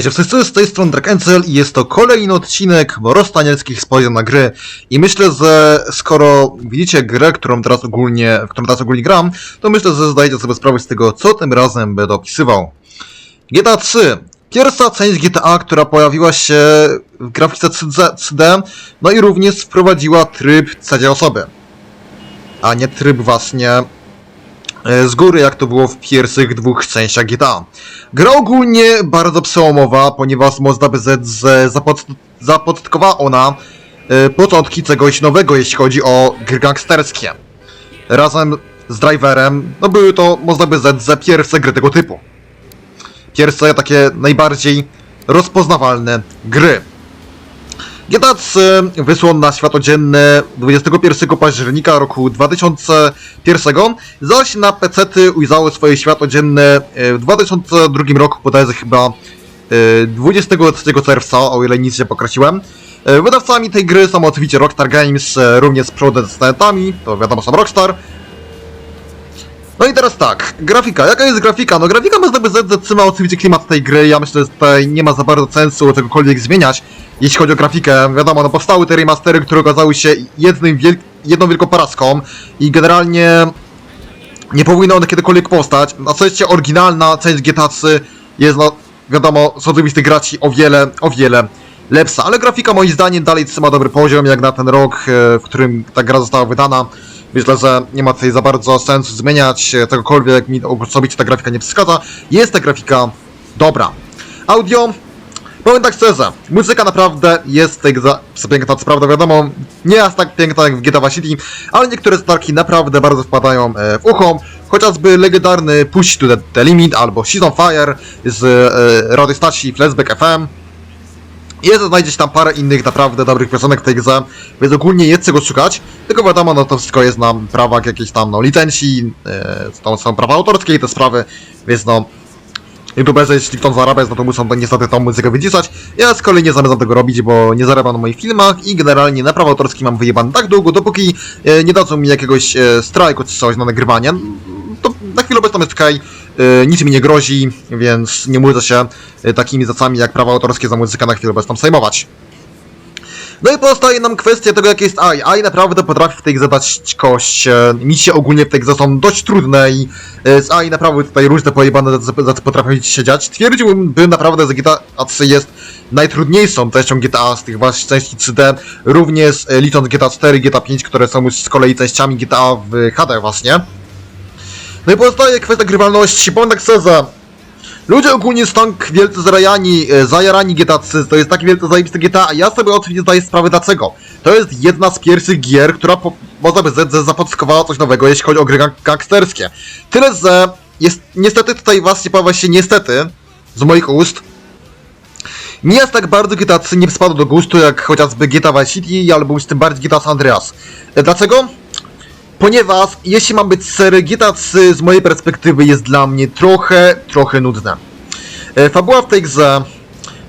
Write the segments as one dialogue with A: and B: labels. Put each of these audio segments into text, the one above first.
A: Się wszyscy z tej strony Dark Angel i jest to kolejny odcinek rozstanielskich spojrzeń na gry. I myślę, że skoro widzicie grę, którą teraz ogólnie, w którą teraz ogólnie gram, to myślę, że zdajecie sobie sprawę z tego, co tym razem będę opisywał. GTA 3. Pierwsza część GTA, która pojawiła się w grafice 3D, no i również wprowadziła tryb trzeciej osoby. A nie tryb właśnie z góry, jak to było w pierwszych dwóch częściach GTA. Gra ogólnie bardzo przełomowa, ponieważ można by rzec, że ona e, początki czegoś nowego, jeśli chodzi o gry gangsterskie. Razem z Driverem, no były to, można by rzec, że pierwsze gry tego typu. Pierwsze takie najbardziej rozpoznawalne gry. 3 wysłał na światło dzienne 21 października roku 2001, zaś na PC-ty ujrzały swoje światło dzienne e, w 2002 roku, bodajże chyba e, 23 czerwca, o ile nic nie pokreśliłem. E, Wydawcami tej gry są oczywiście Rockstar Games, e, również z producentami, to wiadomo sam Rockstar. No i teraz tak, grafika. Jaka jest grafika? No grafika można by rzec, że trzyma oczywiście klimat tej gry. Ja myślę, że tutaj nie ma za bardzo sensu czegokolwiek zmieniać, jeśli chodzi o grafikę. Wiadomo, no powstały te remastery, które okazały się jednym wiel jedną wielką porażką i generalnie nie powinny one kiedykolwiek powstać. Na szczęście oryginalna część GTA 3 jest, no wiadomo, z oczywistych graci o wiele, o wiele lepsza, ale grafika moim zdaniem dalej trzyma dobry poziom, jak na ten rok, e, w którym ta gra została wydana. Myślę, że nie ma tutaj za bardzo sensu zmieniać e, czegokolwiek, mi osobiście ta grafika nie przeszkadza. Jest ta grafika dobra. Audio, powiem tak szczerze, muzyka naprawdę jest tej przepiękna, co prawda wiadomo, nie aż tak piękna jak w GTA City, ale niektóre starki naprawdę bardzo wpadają e, w ucho, chociażby legendarny Push to the, the Limit albo She's on Fire z e, radio stacji Flashback FM, jest znajdziecie tam parę innych naprawdę dobrych piosenek w tej grze, więc ogólnie jest czego szukać, tylko wiadomo, no to wszystko jest na prawach jakiejś tam, no, licencji, to są prawa autorskie i te sprawy, więc no, youtuberzy, jeśli chcą zarabiać, no to muszą to niestety tą muzykę wycisać. Ja z kolei nie zamierzam tego robić, bo nie zarabiam na moich filmach i generalnie na prawa autorskie mam wyjebane tak długo, dopóki e, nie dadzą mi jakiegoś e, strajku czy coś na nagrywanie, to na chwilę obecną jest okej, e, nic mi nie grozi, więc nie muszę się e, takimi zacami jak prawa autorskie za muzykę na chwilę obecną przejmować. No i pozostaje nam kwestia tego, jak jest AI. AI naprawdę potrafi w tej grze dać kość. E, Misje ogólnie w tej są dość trudne i z AI naprawdę tutaj różne pojebane rzeczy potrafią się dziać. Twierdziłbym naprawdę, że GTA 3 jest najtrudniejszą częścią GTA z tych właśnie części 3D, również licząc GTA 4 i GTA 5, które są już z kolei częściami GTA w HD właśnie. No i pozostaje kwestia grywalności. Powiem tak szczerze, Ludzie ogólnie są tak wielce zarajani, e, zajarani GTA 3, to jest takie wielce zajebiste GTA, a ja sobie oczywiście zdaję sprawę dlaczego. To jest jedna z pierwszych gier, która po, można by zapoczątkowała coś nowego, jeśli chodzi o gry gang gangsterskie. Tyle, że jest, niestety tutaj właśnie pojawia się niestety, z moich ust, mi aż tak bardzo GTA 3 nie spadło do gustu, jak chociażby GTA City, albo już tym bardziej GTA San Andreas. E, Dlaczego? Ponieważ, jeśli mam być sery, GTA 3 z mojej perspektywy jest dla mnie trochę, trochę nudne. E, Fabuła w tej grze,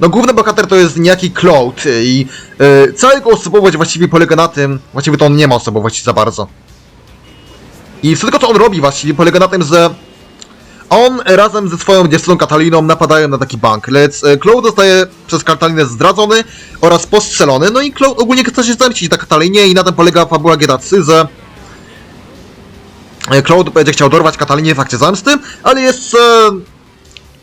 A: no główny bohater to jest niejaki Cloud i e, cała jego osobowość właściwie polega na tym, właściwie to on nie ma osobowości za bardzo. I wszystko co on robi właściwie polega na tym, że on razem ze swoją dziewczyną Kataliną napadają na taki bank, lecz e, Cloud zostaje przez Katalinę zdradzony oraz postrzelony, no i Cloud ogólnie chce się zemścić na Katalinie i na tym polega fabuła GTA 3, że Cloud będzie chciał dorwać Katalinie w akcie zemsty, ale jeszcze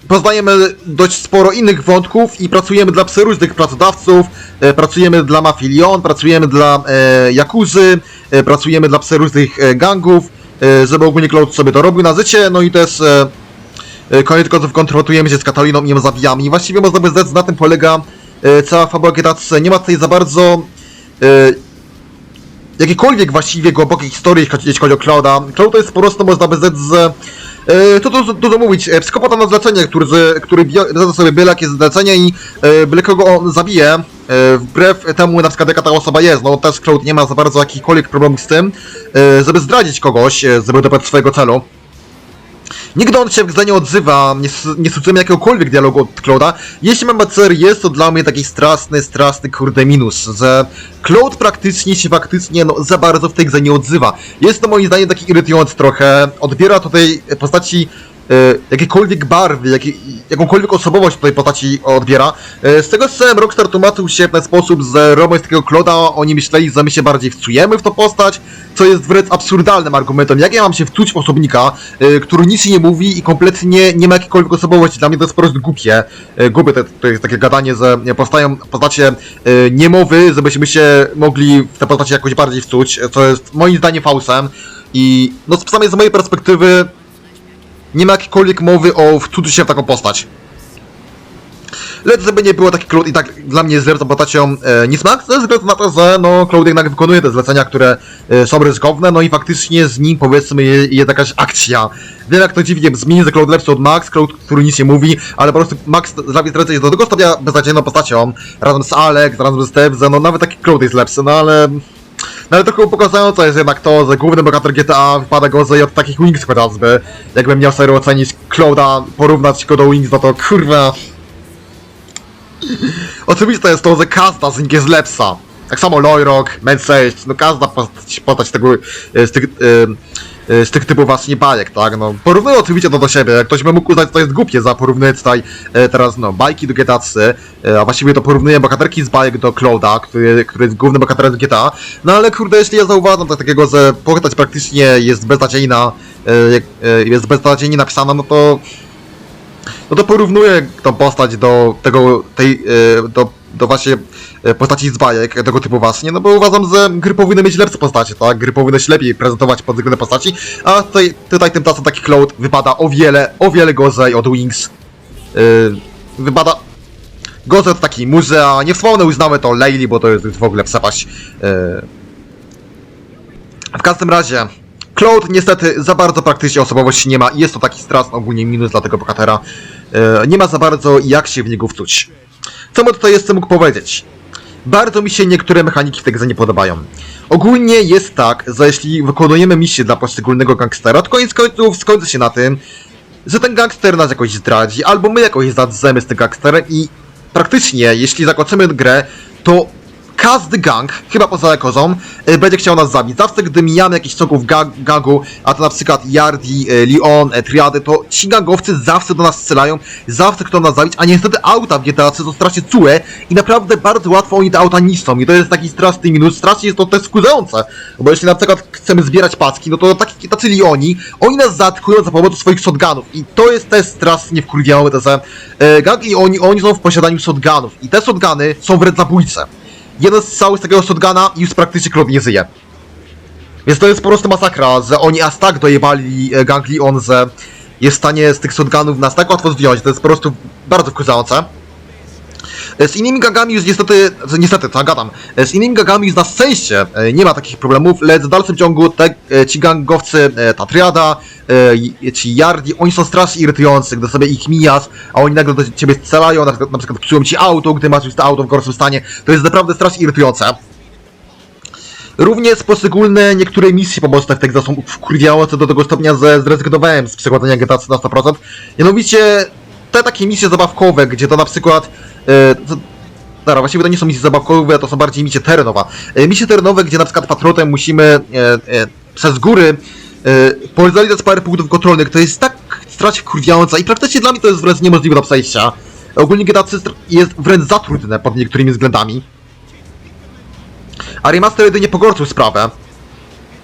A: poznajemy dość sporo innych wątków i pracujemy dla przeróżnych pracodawców, e, pracujemy dla mafii pracujemy dla e, Jakuzy, e, pracujemy dla przeróżnych e, gangów, e, żeby ogólnie Cloud sobie to robił na życie, no i też e, e, koniec końców konfrontujemy się z Kataliną i ją zabijamy i właściwie można by zdać, na tym polega e, cała fabuła GTA 3. Nie ma tutaj za bardzo e, jakiejkolwiek właściwie głębokiej historii, jeśli chodzi- o Clouda. Cloud to jest po prostu, można by rzec, że e, to dużo, dużo mówić, e, psychopata na zlecenie, który, z- który bierze sobie byle jakie zlecenie i e, byle kogo on zabije, wbrew temu na przykład jaka ta osoba jest, no też Cloud nie ma za bardzo jakichkolwiek problemów z tym, żeby zdradzić kogoś, żeby dopełnić swojego celu. Nigdy on się grze nie odzywa, nie, nie słyszymy jakiegokolwiek dialogu od Clouda. Jeśli mam ser jest to dla mnie taki straszny, straszny kurde minus, że Cloud praktycznie się faktycznie no, za bardzo w tej grze nie odzywa. Jest to moim zdaniem taki irytujący trochę, odbiera tutaj postaci jakiekolwiek barwy, jakie, jakąkolwiek osobowość tutaj postaci odbiera. E, z tego co wiem, Rockstar tłumaczył się w ten sposób, robiąc takiego Kloda, oni myśleli, że my się bardziej wcujemy w tą postać, co jest wręcz absurdalnym argumentem. Jak ja mam się wczuć w osobnika, e, który nic nie mówi i kompletnie nie ma jakiejkolwiek osobowości? Dla mnie to jest po prostu głupie. E, głupie to, to jest takie gadanie, że powstają postacie e, niemowy, żebyśmy się mogli w te postacie jakoś bardziej wczuć, co jest moim zdaniem fałsem. I no przynajmniej z mojej perspektywy nie ma jakiejkolwiek mowy o wczuciu się w taką postać. Lecz żeby nie było taki Cloud i tak dla mnie jest postacią e, niesmak, ze względu na to, że no Cloud jednak wykonuje te zlecenia, które e, są ryzykowne, no i faktycznie z nim powiedzmy je- jest jakaś akcja. Wiem jak to dziwnie brzmi, że Cloud lepszy od Max, Cloud, który nic nie mówi, ale po prostu Max zrobi ręce jest do tego stopnia beznadziejną postacią, razem z Alex, razem z Stebze, no nawet taki Cloud jest lepszy, no ale... No ale trochę pokazujące jest jednak to, że główny bohater GTA wypada gorzej od takich Wings chociażby. Jakbym miał sobie ocenić Clouda, porównać go do Wings, no to kurwa... Oczywiście jest to, że każda z nich jest lepsza. Tak samo Loyrock, Man 6, no każda postać, postać tego, e, z, tych, e, z tych typów właśnie bajek, tak? No, porównuję oczywiście to do siebie. Ktoś by mógł uznać, że to jest głupie za porównanie tutaj e, teraz, no, bajki do GTA 3, e, a właściwie to porównuję bohaterki z bajek do Clouda, który, który jest głównym bohaterem GTA. No ale kurde, jeśli ja zauważam coś takiego, że postać praktycznie jest beznadziejna, e, e, jest beznadziejnie napisana, no to no to porównuję tą postać do tego, tej, e, do, do właśnie e, postaci z bajek, tego typu właśnie, no bo uważam, że gry powinny mieć lepsze postacie, tak? Gry powinny się lepiej prezentować pod względem postaci, a tutaj, tutaj tymczasem taki Cloud wypada o wiele, o wiele gorzej od Wings. E, Wypada gorzej od takiej muzy, a nie wspomnę już nawet o Layli, bo to jest w ogóle przepaść. E, w każdym razie, Cloud niestety za bardzo praktycznie osobowości nie ma i jest to taki straszny ogólnie minus dla tego bohatera. E, nie ma za bardzo jak się w niego wczuć. Co mu tutaj jeszcze mógł powiedzieć? Bardzo mi się niektóre mechaniki w tej grze nie podobają. Ogólnie jest tak, że jeśli wykonujemy misję dla poszczególnego gangstera, to koniec końców skończy się na tym, że ten gangster nas jakoś zdradzi, albo my jakoś zdradzemy z tym gangsterem i praktycznie, jeśli zakończymy grę, to każdy gang, chyba poza Ekozą, e, będzie chciał nas zabić. Zawsze gdy mijamy jakichś soków ga gangu, a to na przykład Yardi, e, Leon, e, Triady, to ci gangowcy zawsze do nas strzelają, zawsze chcą nas zabić, a niestety auta w GTA 3 są strasznie czułe i naprawdę bardzo łatwo oni te auta niszczą. I to jest taki straszny minus, strasznie jest to też wkurzające, bo jeśli na przykład chcemy zbierać paczki, no to taki, tacy Leoni, oni nas zaatakują za pomocą swoich shotgunów. I to jest też strasznie wkurwiające, że e, gang Leoni, oni są w posiadaniu shotgunów i te shotguny są wręcz zabójcze jeden strzał z takiego shotguna i już praktycznie klub nie żyje. Więc to jest po prostu masakra, że oni aż tak dojebali e, gang Leon, że jest w stanie z tych shotgunów nas tak łatwo zdjąć. To jest po prostu bardzo wkurzające. E, Z innymi gangami już niestety, niestety, co gadam, e, z innymi gangami już na szczęście e, nie ma takich problemów, lecz w dalszym ciągu te, ci gangowcy, ta triada, ci Yardi, oni są strasznie irytujący, gdy sobie ich mijasz, a oni nagle do ciebie strzelają, na, na przykład psują ci auto, gdy masz już to auto w gorszym stanie, to jest naprawdę strasznie irytujące. Również poszczególne niektóre misje pomocne w grze są wkurwiające do tego stopnia, że zrezygnowałem z przechodzenia GTA na 100%. Mianowicie te takie misje zabawkowe, gdzie to na przykład... E, Dobra, właściwie to nie są misje zabawkowe, to są bardziej misje terenowe. E, misje terenowe, gdzie na przykład patrotem musimy e, e, przez góry e, porealizować parę punktów kontrolnych, to jest tak strasznie wkurwiające i praktycznie dla mnie to jest wręcz niemożliwe do przejścia. Ogólnie GTA 3 jest wręcz za trudne pod niektórymi względami. A remaster jedynie pogorszył sprawę.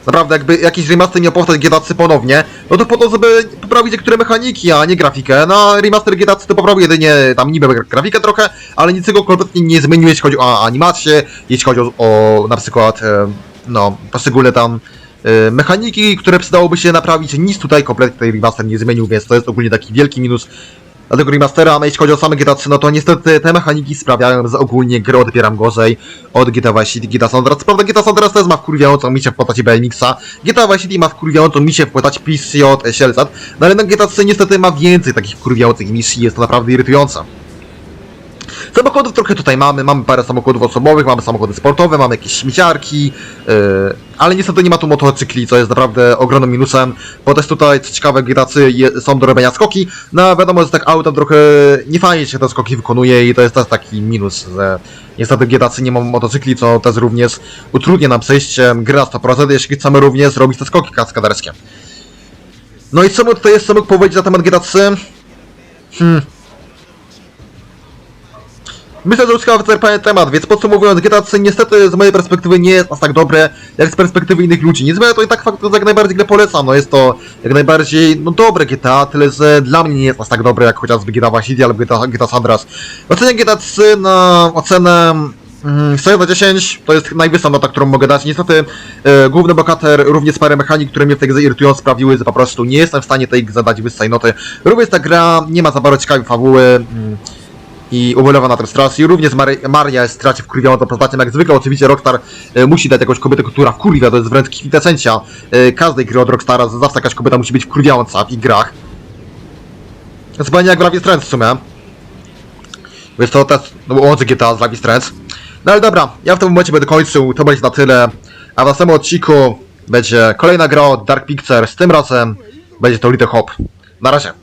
A: Naprawdę, jakby jakiś remaster miał powstać GTA 3 ponownie, no to po to, żeby poprawić niektóre mechaniki, a nie grafikę. No, remaster GTA 3 to poprawił jedynie tam niby gra- grafikę trochę, ale niczego kompletnie nie zmienił, jeśli chodzi o animację, jeśli chodzi o, o na przykład, e, no, poszczególne tam e, mechaniki, które przydałoby się naprawić. Nic tutaj kompletnie tej remaster nie zmienił, więc to jest ogólnie taki wielki minus dla tego remastera, a jeśli chodzi o same GTA 3, no to niestety te mechaniki sprawiają, że ogólnie grę odbieram gorzej od GTA Vice City, GTA San Andreas. Prawda, GTA San Andreas też ma wkurwiającą misję w postaci BMX-a, GTA Vice City ma wkurwiającą misję w postaci PCJ, Sielzat, no ale na GTA 3 niestety ma więcej takich wkurwiających misji, jest to naprawdę irytujące. Samochodów trochę tutaj mamy, mamy parę samochodów osobowych, mamy samochody sportowe, mamy jakieś śmieciarki, yy, ale niestety nie ma tu motocykli, co jest naprawdę ogromnym minusem, bo też tutaj, co ciekawe, gracy je, są do robienia skoki, no wiadomo, że tak autem trochę niefajnie się te skoki wykonuje i to jest też taki minus, że niestety gracy nie mają motocykli, co też również utrudnia nam przejście gry na 100%, jeśli chcemy również robić te skoki kaskaderskie. No i co my tutaj jeszcze mógł powiedzieć na temat GTA 3? Hmm. Myślę, że już chyba wyczerpałem temat, więc podsumowując, GTA 3 niestety z mojej perspektywy nie jest aż tak dobre, jak z perspektywy innych ludzi. Nie to i tak faktu, że jak najbardziej grę polecam, no jest to jak najbardziej, no dobre GTA, tyle że dla mnie nie jest aż tak dobre jak chociażby GTA Vice albo GTA, GTA San Andreas. Oceniam GTA 3 na ocenę mm, 6 na 10 to jest najwyższa nota, którą mogę dać. Niestety e, główny bohater, również parę mechanik, które mnie w tej grze irytują, sprawiły, że po prostu nie jestem w stanie tej grze wyższej noty. Również ta gra nie ma za bardzo ciekawej fabuły. Mm, i ubolewa na tym strasznie. Również Mary, Maria jest straci wkurwiającą postacią, jak zwykle oczywiście Rockstar e, musi dać jakąś kobietę, która wkurwia, to jest wręcz kwintesencja e, każdej gry od Rockstara, zawsze jakaś kobieta musi być wkurwiająca w grach. Zupełnie jak w Life is Strange w sumie. Więc to też no, łączy GTA z Life is. No ale dobra, ja w tym momencie będę kończył, to będzie na tyle. A w następnym odcinku będzie kolejna gra od Dark Pictures, tym razem będzie to Little Hop. Na razie.